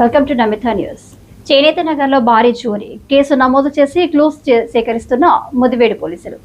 Welcome to Namitha news చేనేత నగర్లో భారీ చోరీ. కేసు నమోదు చేసి క్లూస్ సేకరిస్తున్న ముదివేడు పోలీసులు.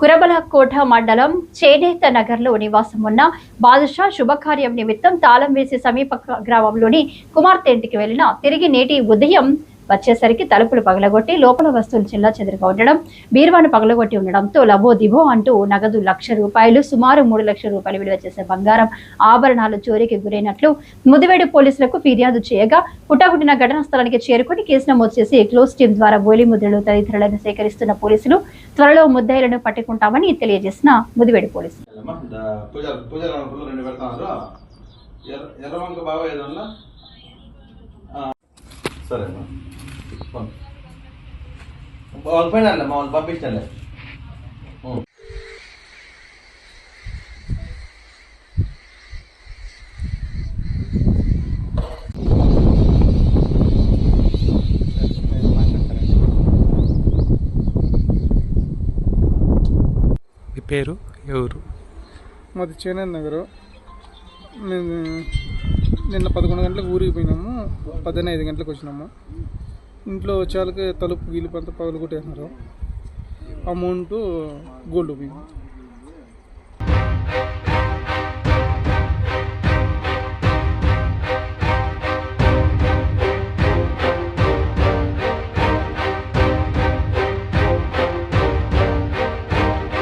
కురబల కోట మండలం చేనేత నగర్లో నివాసం ఉన్న బాదుషా శుభకార్యం నిమిత్తం తాళం వేసి సమీప గ్రామంలోని కుమార్తె ఇంటికి వెళ్ళిన తిరిగి నేటి ఉదయం వచ్చేసరికి తలుపులు పగలగొట్టి లోపల వస్తువులు చిల్లా చెదురుగా ఉండడం బీరువాను పగలగొట్టి ఉండడంతో లబో దిబో అంటూ నగదు లక్ష రూపాయలు సుమారు మూడు లక్షల రూపాయలు విలువ చేసే బంగారం ఆభరణాలు చోరీకి గురైనట్లు ముదివేడు పోలీసులకు ఫిర్యాదు చేయగా పుట్టగుట్టిన ఘటనా స్థలానికి చేరుకుని కేసు నమోదు చేసి క్లోజ్ టీం ద్వారా బోలి ముద్రలు తదితరులను సేకరిస్తున్న పోలీసులు త్వరలో ముద్దాయిలను పట్టుకుంటామని తెలియజేసిన ముదివేడు పోలీసులు. సరే వాళ్ళ పైన మా వాళ్ళు పేరు? ఎవరు? మాది చేనేత నగరు. మేము నిన్న పదకొండు గంటలకు ఊరికి పోయినాము. పద్దెన ఐదు గంటలకు వచ్చినాము. ఇంట్లో వచ్చేవాళ్ళకి తలుపు గీలుపు అంతా పగలు కొట్టేసినారు అమౌంట్ గోల్డ్ పోయింది